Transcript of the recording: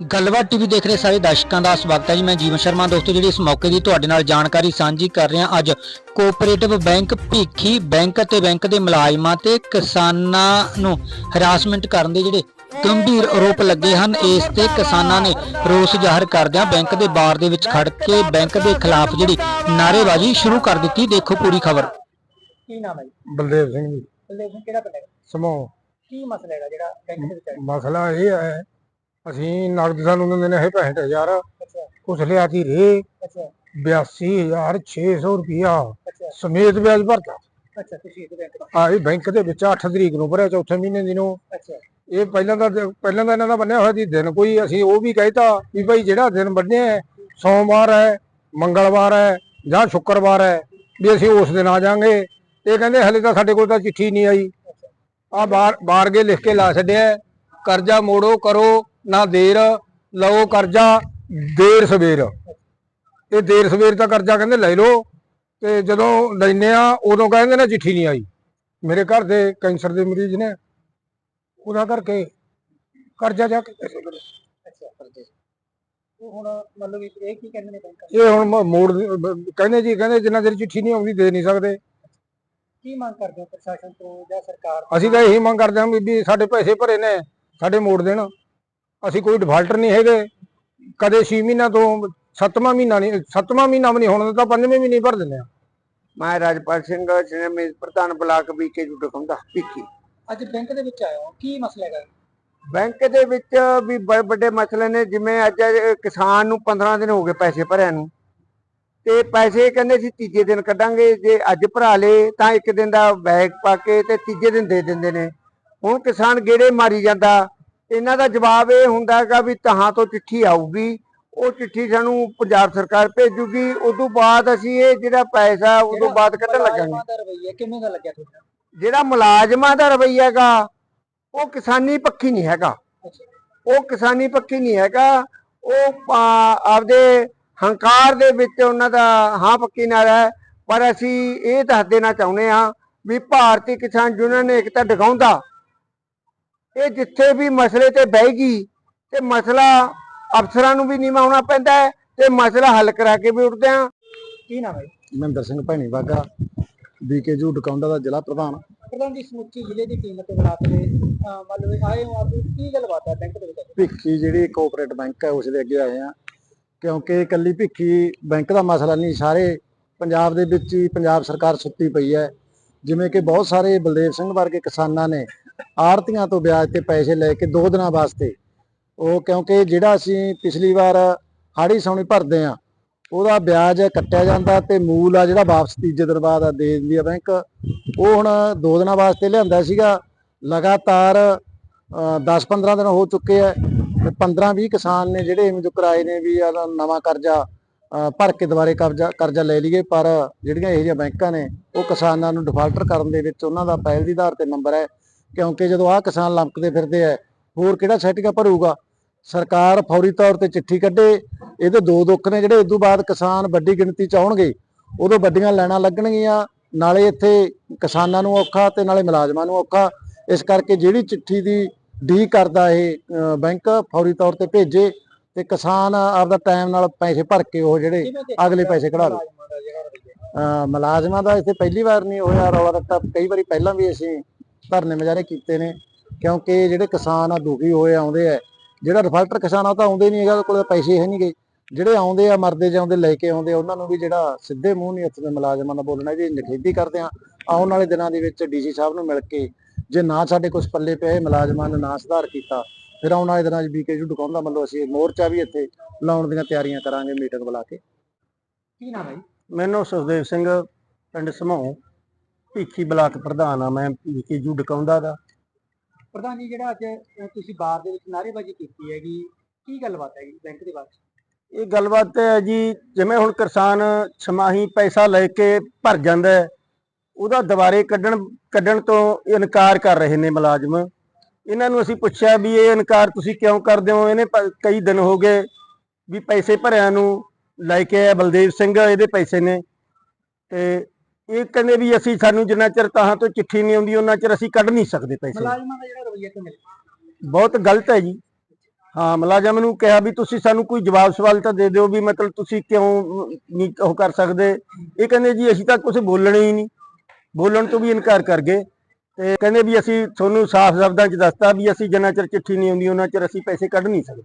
ਗੱਲਬਾਤ ਟੀਵੀ ਦੇਖ ਰਹੇ ਸਾਰੇ ਦਰਸ਼ਕਾਂ ਦਾ ਸਵਾਗਤ ਹੈ ਜੀ। ਮੈਂ ਜੀਵਨ ਸ਼ਰਮਾ ਦੋਸਤੋ ਜਿਹੜੀ ਇਸ ਮੌਕੇ ਦੀ ਤੁਹਾਡੇ ਨਾਲ ਜਾਣਕਾਰੀ ਸਾਂਝੀ ਕਰ ਰਿਹਾ ਅੱਜ ਕੋਆਪਰੇਟਿਵ ਬੈਂਕ ਭੀਖੀ ਬੈਂਕ ਅਤੇ ਬੈਂਕ ਦੇ ਮੁਲਾਜ਼ਮਾਂ ਤੇ ਕਿਸਾਨਾਂ ਨੂੰ ਹਰਾਸਮੈਂਟ ਕਰਨ ਦੇ ਜਿਹੜੇ ਗੰਭੀਰ ਆਰੋਪ ਲੱਗੇ ਹਨ ਇਸ ਤੇ ਕਿਸਾਨਾਂ ਨੇ ਰੋਸ ਜ਼ਾਹਰ ਕਰਦਿਆਂ ਬੈਂਕ ਦੇ ਬਾਰ ਦੇ ਵਿੱਚ ਖੜ ਕੇ ਬੈਂਕ ਦੇ ਖਿਲਾਫ ਜਿਹੜੀ ਨਾਅਰੇਬਾਜ਼ੀ ਸ਼ੁਰੂ ਕਰ ਦਿੱਤੀ। ਦੇਖੋ ਪੂਰੀ ਖਬਰ। ਕੀ ਨਾਮ ਹੈ ਜੀ? ਬਲਦੇਵ ਸਿੰਘ ਜੀ। ਬਲਦੇਵ ਸਿੰਘ ਕਿਹੜਾ ਪਿੰਡ ਹੈ? ਸਮੋ। ਕੀ ਮਸਲਾ ਹੈਗਾ ਜਿਹੜਾ ਬੈਂਕ ਦੇ ਵਿੱਚ ਮਸਲਾ ਇਹ ਹੈ ਅਸੀਂ ਨਗਦ ਸਾਨੂੰ ਦਿੰਦੇ ਨੇ ਇਹ 65000 ਅੱਛਾ। ਕੁਛ ਲਿਆਤੀ ਰੇ। ਅੱਛਾ। 82600 ਰੁਪਿਆ ਸਮੇਤ ਵਿਆਜ ਭਰਤਾ। ਅੱਛਾ ਤੁਸੀਂ ਬੈਂਕ ਦਾ ਆ ਇਹ ਬੈਂਕ ਦੇ ਵਿੱਚ 8 ਤਰੀਕ ਨੂੰ ਭਰਿਆ ਚੌਥੇ ਮਹੀਨੇ ਦੀ ਨੂੰ। ਅੱਛਾ। ਇਹ ਪਹਿਲਾਂ ਦਾ ਪਹਿਲਾਂ ਦਾ ਇਹਨਾਂ ਦਾ ਬੰਨਿਆ ਹੋਇਆ ਸੀ ਦਿਨ ਕੋਈ ਅਸੀਂ ਉਹ ਵੀ ਕਹਿਤਾ ਵੀ ਭਾਈ ਜਿਹੜਾ ਦਿਨ ਬੰਨਿਆ ਸੋਮਵਾਰ ਹੈ ਮੰਗਲਵਾਰ ਹੈ ਜਾਂ ਸ਼ੁੱਕਰਵਾਰ ਹੈ ਵੀ ਅਸੀਂ ਉਸ ਦਿਨ ਆ ਜਾਾਂਗੇ ਇਹ ਕਹਿੰਦੇ ਹਲੇ ਤਾਂ ਸਾਡੇ ਕੋਲ ਤਾਂ ਚਿੱਠੀ ਨਹੀਂ ਆਈ। ਆ ਬਾਹਰ ਕੇ ਲਿਖ ਕੇ ਲਾ ਛੱਡਿਆ ਕਰਜ਼ਾ ਮੋੜੋ ਕਰੋ। ਨਾ ਦੇਰ ਲਓ ਕਰਜ਼ਾ ਦੇਰ ਸਵੇਰ। ਇਹ ਦੇਰ ਸਵੇਰ ਦਾ ਕਰਜ਼ਾ ਕਹਿੰਦੇ ਲੈ ਲਓ ਤੇ ਜਦੋਂ ਲੈਨੇ ਆ ਉਦੋਂ ਕਹਿੰਦੇ ਨੇ ਚਿੱਠੀ ਨਹੀਂ ਆਈ। ਮੇਰੇ ਘਰ ਦੇ ਕੈਂਸਰ ਦੇ ਮਰੀਜ਼ ਨੇ ਉਹਦਾ ਕਰਕੇ ਕਰਜ਼ਾ ਜਾ ਕੇ ਹੁਣ ਮਤਲਬ ਇਹ ਕੀ ਕਹਿੰਦੇ ਨੇ। ਇਹ ਹੁਣ ਮੋੜ ਕਹਿੰਦੇ ਜੀ ਕਹਿੰਦੇ ਜਿੰਨਾ ਚਿਰ ਚਿੱਠੀ ਨਹੀਂ ਆਉਂਦੀ ਦੇ ਨਹੀਂ ਸਕਦੇ। ਕੀ ਮੰਗ ਕਰਦੇ ਹੋ ਪ੍ਰਸ਼ਾਸਨ ਤੋਂ ਜਾਂ ਸਰਕਾਰ? ਅਸੀਂ ਤਾਂ ਇਹੀ ਮੰਗ ਕਰਦੇ ਹਾਂ ਵੀ ਸਾਡੇ ਪੈਸੇ ਭਰੇ ਨੇ ਸਾਡੇ ਮੋੜ ਦੇਣ। ਅਸੀਂ ਕੋਈ ਡਿਫਾਲਟਰ ਨਹੀਂ ਹੈਗੇ। ਕਦੇ 6 ਮਹੀਨਾ ਤੋਂ 7ਵਾਂ ਮਹੀਨਾ ਨਹੀਂ 7ਵਾਂ ਮਹੀਨਾ ਵੀ ਨਹੀਂ ਹੋਣ ਦਿੱਤਾ ਪੰਜਵੇਂ ਮਹੀਨੇ ਭਰ ਦਿੰਦੇ ਆ ਮੈਂ ਰਾਜਪਾਲ ਸਿੰਘ ਸਿਨੇਮੇ ਪ੍ਰਧਾਨ ਬਲਾਕ ਬੀਕੇ ਜੁ ਟਕਮਦਾ ਭਿੱਖੀ ਅੱਜ ਬੈਂਕ ਦੇ ਵਿੱਚ ਹੋ ਕੀ ਮਸਲਾ ਹੈਗਾ? ਬੈਂਕ ਦੇ ਵਿੱਚ ਵੀ ਬੜੇ ਵੱਡੇ ਮਸਲੇ ਨੇ ਜਿਵੇਂ ਅੱਜ ਕਿਸਾਨ ਨੂੰ 15 ਦਿਨ ਹੋ ਗਏ ਪੈਸੇ ਭਰਿਆ ਨੂੰ। ਤੇ ਪੈਸੇ ਕਹਿੰਦੇ ਸੀ ਤੀਜੇ ਦਿਨ ਕੱਢਾਂਗੇ ਜੇ ਅੱਜ ਭਰਾ ਲੇ ਤਾਂ ਇੱਕ ਦਿਨ ਦਾ ਬੈਗ ਪਾ ਕੇ ਤੇ ਤੀਜੇ ਦਿਨ ਦੇ ਦਿੰਦੇ ਨੇ। ਹੁਣ ਕਿਸਾਨ ਗੇੜੇ ਮਾਰੀ ਜਾਂਦਾ। ਇਹਨਾਂ ਦਾ ਜਵਾਬ ਇਹ ਹੁੰਦਾ ਹੈਗਾ ਵੀ ਤਹਾਂ ਤੋਂ ਚਿੱਠੀ ਆਊਗੀ ਉਹ ਚਿੱਠੀ ਸਾਨੂੰ ਪੰਜਾਬ ਸਰਕਾਰ ਭੇਜੂਗੀ ਉਸ ਤੋਂ ਬਾਅਦ ਅਸੀਂ ਇਹ ਜਿਹੜਾ ਪੈਸਾ ਉਸ ਤੋਂ ਬਾਅਦ ਕੱਢਣ ਲੱਗਾਂਗੇ। ਦਾ ਰਵੱਈਆ ਕਿਵੇਂ ਦਾ ਲੱਗਿਆ ਤੁਹਾਨੂੰ ਜਿਹੜਾ ਮੁਲਾਜ਼ਮਾਂ ਦਾ ਰਵੱਈਆ ਹੈਗਾ ਉਹ ਕਿਸਾਨੀ ਪੱਖੀ ਨਹੀਂ ਹੈਗਾ। ਉਹ ਕਿਸਾਨੀ ਪੱਖੀ ਨਹੀਂ ਹੈਗਾ ਉਹ ਆਪਦੇ ਹੰਕਾਰ ਦੇ ਵਿੱਚ ਉਹਨਾਂ ਦਾ ਹਾਂ ਪੱਕੀ ਨਾਲ ਹੈ ਪਰ ਅਸੀਂ ਇਹ ਦੱਸ ਦੇਣਾ ਚਾਹੁੰਦੇ ਹਾਂ ਵੀ ਭਾਰਤੀ ਕਿਸਾਨ ਯੂਨੀਅਨ ਨੇ ਇੱਕ ਤਾਂ ਦਿਖਾਉਂਦਾ ਇਹ ਜਿੱਥੇ ਵੀ ਮਸਲੇ ਤੇ ਬਹਿਗੀ ਤੇ ਮਸਲਾ ਅਫਸਰਾਂ ਨੂੰ ਵੀ ਨਹੀਂ ਮਾਉਣਾ ਪੈਂਦਾ ਹੈ ਤੇ ਮਸਲਾ ਹੱਲ ਕਰਾ ਕੇ ਵੀ ਉੱਠਦੇ ਆ ਕੀ ਨਾਮ ਹੈ ਜੀ? ਮਹਿੰਦਰ ਸਿੰਘ ਭੈਣੀ ਬਾਗਾ ਬੀਕੇਜੂ ਡਕਾਉਂਦਾ ਦਾ ਜ਼ਿਲ੍ਹਾ ਪ੍ਰਧਾਨ। ਪ੍ਰਧਾਨ ਜੀ ਸਮੁੱਚੀ ਜ਼ਿਲ੍ਹੇ ਦੀ ਕੀਮਤ ਬਣਾ ਕੇ ਮਤਲਬ ਇਹ ਆਏ ਹੋ ਆਪ ਕੀ ਗੱਲਬਾਤ ਹੈ ਬੈਂਕ ਦੇ ਵਿੱਚ? ਭਿੱਖੀ ਜਿਹੜੀ ਕੋਆਪਰੇਟ ਬੈਂਕ ਹੈ ਉਸ ਦੇ ਅੱਗੇ ਆਏ ਆ ਕਿਉਂਕਿ ਇਕੱਲੀ ਭਿੱਖੀ ਬੈਂਕ ਦਾ ਮਸਲਾ ਨਹੀਂ ਸਾਰੇ ਪੰਜਾਬ ਦੇ ਵਿੱਚ ਹੀ ਪੰਜਾਬ ਸਰਕਾਰ ਸੁੱਤੀ ਪਈ ਹੈ। ਜਿਵੇਂ ਕਿ ਬਹੁਤ ਸਾਰੇ ਬਲਦੇਵ ਸਿੰਘ ਵਰਗੇ ਕਿਸਾਨਾਂ ਨੇ ਆੜਤੀਆਂ ਤੋਂ ਵਿਆਜ ਤੇ ਪੈਸੇ ਲੈ ਕੇ ਦੋ ਦਿਨਾਂ ਵਾਸਤੇ। ਉਹ ਕਿਉਂਕਿ ਜਿਹੜਾ ਅਸੀਂ ਪਿਛਲੀ ਵਾਰ ਹਾੜੀ ਸੌਣੀ ਭਰਦੇ ਆ ਉਹਦਾ ਵਿਆਜ ਕੱਟਿਆ ਜਾਂਦਾ ਤੇ ਮੂਲ ਆ ਜਿਹੜਾ ਵਾਪਸ ਤੀਜੇ ਦਿਨ ਬਾਅਦ ਦੇ ਦਿੰਦੀ ਆ ਬੈਂਕ, ਉਹ ਹੁਣ ਦੋ ਦਿਨਾਂ ਵਾਸਤੇ ਲਿਆਂਦਾ ਸੀਗਾ। ਲਗਾਤਾਰ 10-15 ਦਿਨ ਹੋ ਚੁੱਕੇ ਆ ਤੇ 15-20 ਕਿਸਾਨ ਨੇ ਜਿਹੜੇ ਐਵੇਂ ਜੋ ਕਿਰਾਏ ਨੇ ਵੀ ਇਹਦਾ ਨਵਾਂ ਕਰਜ਼ਾ, ਅਹ, ਭਰ ਕੇ ਦੁਬਾਰੇ ਕਰਜ਼ਾ ਕਰਜ਼ਾ ਲੈ ਲਈਏ, ਪਰ ਜਿਹੜੀਆਂ ਇਹ ਜਿਹੀਆਂ ਬੈਂਕਾਂ ਨੇ, ਉਹ ਕਿਸਾਨਾਂ ਨੂੰ ਡਿਫਾਲਟਰ ਕਰਨ ਦੇ ਵਿੱਚ ਉਹਨਾਂ ਦਾ ਪਹਿਲ ਦੀ ਆਧਾਰ ਤੇ ਨੰਬਰ ਹੈ। ਕਿਉਂਕਿ ਜਦੋਂ ਆਹ ਕਿਸਾਨ ਲੰਕਦੇ ਫਿਰਦੇ ਆ, ਹੋਰ ਕਿਹੜਾ ਸੈਟਿੰਗ ਭਰੂਗਾ ਸਰਕਾਰ ਫੌਰੀ ਤੌਰ ਤੇ ਚਿੱਠੀ ਕੱਢੇ, ਇਹਦੇ ਦੋ ਦੁੱਖ ਨੇ ਜਿਹੜੇ ਇਸ ਤੋਂ ਬਾਅਦ ਕਿਸਾਨ ਵੱਡੀ ਗਿਣਤੀ ਚ ਆਉਣਗੇ, ਉਦੋਂ ਵੱਡੀਆਂ ਲੈਣਾ ਲੱਗਣਗੀਆਂ, ਨਾਲੇ ਇੱਥੇ ਕਿਸਾਨਾਂ ਨੂੰ ਔਖਾ ਤੇ ਨਾਲੇ ਮੁਲਾਜ਼ਮਾਂ ਨੂੰ ਔਖਾ। ਇਸ ਕਰਕੇ ਜਿਹੜੀ ਚਿੱਠੀ ਦੀ ਡੀ ਕਰਦਾ ਇਹ ਬੈਂਕ ਫੌਰੀ ਤੌਰ ਤੇ ਭੇਜੇ ਤੇ ਕਿਸਾਨ ਆਪਦਾ ਟਾਈਮ ਨਾਲ ਪੈਸੇ ਭਰ ਕੇ ਉਹ ਜਿਹੜੇ ਅਗਲੇ ਪੈਸੇ ਕਢਾ ਲਓ ਅਹ, ਮੁਲਾਜ਼ਮਾਂ ਦਾ ਇੱਥੇ ਪਹਿਲੀ ਵਾਰ ਨਹੀਂ ਹੋਇਆ, ਰੌਲਾ ਰੱਟਾ ਕਈ ਵਾਰੀ ਪਹਿਲਾਂ ਵੀ ਅਸੀਂ ਧਰਨੇ ਮੁਜ਼ਾਹਰੇ ਕੀਤੇ ਨੇ ਕਿਉਂਕਿ ਜਿਹੜੇ ਕਿਸਾਨ ਆ ਦੁਖੀ ਹੋਏ ਆਉਂਦੇ ਆ ਜਿਹੜਾ ਰਿਫਲਟਰ ਕਿਸਾਨ ਆ ਤਾਂ ਆਉਂਦੇ ਨਹੀਂ ਹੈਗਾ ਉਹਦੇ ਕੋਲ ਪੈਸੇ ਹੈ ਨਹੀਂਗੇ ਜਿਹੜੇ ਆਉਂਦੇ ਆ ਮਰਦੇ ਜਾਂਦੇ ਲੈ ਕੇ ਆਉਂਦੇ ਉਹਨਾਂ ਨੂੰ ਵੀ ਜਿਹੜਾ ਸਿੱਧੇ ਮੂੰਹ ਨਹੀਂ ਉੱਥੇ ਦੇ ਮੁਲਾਜ਼ਮਾਂ ਦਾ ਬੋਲਣਾ ਇਹਦੀ ਨਿਖੇਧੀ ਕਰਦੇ ਆ ਆਉਣ ਵਾਲੇ ਦਿਨਾਂ ਦੇ ਵਿੱਚ ਡੀਸੀ ਸਾਹਿਬ ਨੂੰ ਮਿਲ ਕੇ ਜੇ ਨਾ ਸਾਡੇ ਕੁਝ ਪੱਲੇ ਪਏ ਮੁਲਾਜ਼ਮਾਂ ਨੇ ਨਾ ਸੁਧਾਰ ਕੀਤਾ ਫਿਰ ਆਉਣ ਵਾਲੇ ਦਿਨਾਂ 'ਚ ਬੀਕੇਯੂ ਡੁਕਾਉਂਦਾ ਮਤਲਬ ਅਸੀਂ ਮੋਰਚਾ ਵੀ ਇੱਥੇ ਲਾਉਣ ਦੀਆਂ ਤਿਆਰੀਆਂ ਕਰਾਂਗੇ ਮੀਟਿੰਗ ਬੁਲਾ ਕੇ। ਕੀ ਨਾਮ ਹੈ ਜੀ? ਮੈਨੂੰ ਸੁਖਦੇਵ ਸਿੰਘ ਪਿੰਡ ਸਮੂਹ ਭੀਖੀ ਬਲਾਕ ਪ੍ਰਧਾਨ ਆ ਮੈਂ ਬੀਕੇਯੂ ਡਕਾਉਂਦਾ ਦਾ ਪ੍ਰਧਾਨ ਜੀ ਜਿਹੜਾ ਅੱਜ ਤੁਸੀਂ ਬਾਰ ਦੇ ਵਿੱਚ ਨਾਅਰੇਬਾਜ਼ੀ ਕੀਤੀ ਹੈਗੀ ਕੀ ਗੱਲਬਾਤ ਹੈਗੀ ਬੈਂਕ ਦੇ ਬਾਰੇ? ਇਹ ਗੱਲਬਾਤ ਹੈ ਜੀ ਜਿਵੇਂ ਹੁਣ ਕਿਸਾਨ ਛਮਾਹੀ ਪੈਸਾ ਲੈ ਕੇ ਭਰ ਜਾਂਦਾ ਹੈ, ਉਹਦਾ ਦੁਬਾਰੇ ਕੱਢਣ ਕੱਢਣ ਤੋਂ ਇਨਕਾਰ ਕਰ ਰਹੇ ਨੇ ਮੁਲਾਜ਼ਮ। ਇਹਨਾਂ ਨੂੰ ਅਸੀਂ ਪੁੱਛਿਆ ਵੀ ਇਹ ਇਨਕਾਰ ਤੁਸੀਂ ਕਿਉਂ ਕਰਦੇ ਹੋ? ਇਹਨੇ ਪ- ਕਈ ਦਿਨ ਹੋ ਗਏ ਵੀ ਪੈਸੇ ਭਰਿਆ ਨੂੰ ਲੈ ਕੇ ਆਇਆ ਬਲਦੇਵ ਸਿੰਘ ਇਹਦੇ ਪੈਸੇ ਨੇ। ਤੇ ਇਹ ਕਹਿੰਦੇ ਵੀ ਅਸੀਂ ਸਾਨੂੰ ਜਿੰਨਾ ਚਿਰ ਤਾਹਾਂ ਤੋਂ ਚਿੱਠੀ ਨਹੀਂ ਆਉਂਦੀ ਉਹਨਾਂ ਚਿਰ ਅਸੀਂ ਕੱਢ ਨਹੀਂ ਸਕਦੇ ਪੈਸੇ। ਮੁਲਾਜ਼ਮਾਂ ਦਾ ਜਿਹੜਾ ਰਵੱਈਆ ਕਿਵੇਂ ਬਹੁਤ ਗਲਤ ਹੈ ਜੀ। ਹਾਂ ਮੁਲਾਜ਼ਮ ਨੂੰ ਕਿਹਾ ਵੀ ਤੁਸੀਂ ਸਾਨੂੰ ਕੋਈ ਜਵਾਬ ਸਵਾਲ ਤਾਂ ਦੇ ਦਿਓ ਵੀ ਮਤਲਬ ਤੁਸੀਂ ਕਿਉਂ ਨਹੀਂ ਉਹ ਕਰ ਸਕਦੇ। ਇਹ ਕਹਿੰਦੇ ਜੀ ਅਸੀਂ ਤਾਂ ਕੁਝ ਬੋਲਣਾ ਹੀ ਨਹੀਂ। ਬੋਲਣ ਤੋਂ ਵੀ ਇਨਕਾਰ ਕਰ ਗਏ। ਤੇ ਕਹਿੰਦੇ ਵੀ ਅਸੀਂ ਤੁਹਾਨੂੰ ਸਾਫ਼ ਸ਼ਬਦਾਂ 'ਚ ਦੱਸਤਾ ਵੀ ਅਸੀਂ ਜਿੰਨਾ ਚਿਰ ਚਿੱਠੀ ਨਹੀਂ ਆਉਂਦੀ ਉਹਨਾਂ ਚਿਰ ਅਸੀਂ ਪੈਸੇ ਕੱਢ ਨਹੀਂ ਸਕਦੇ।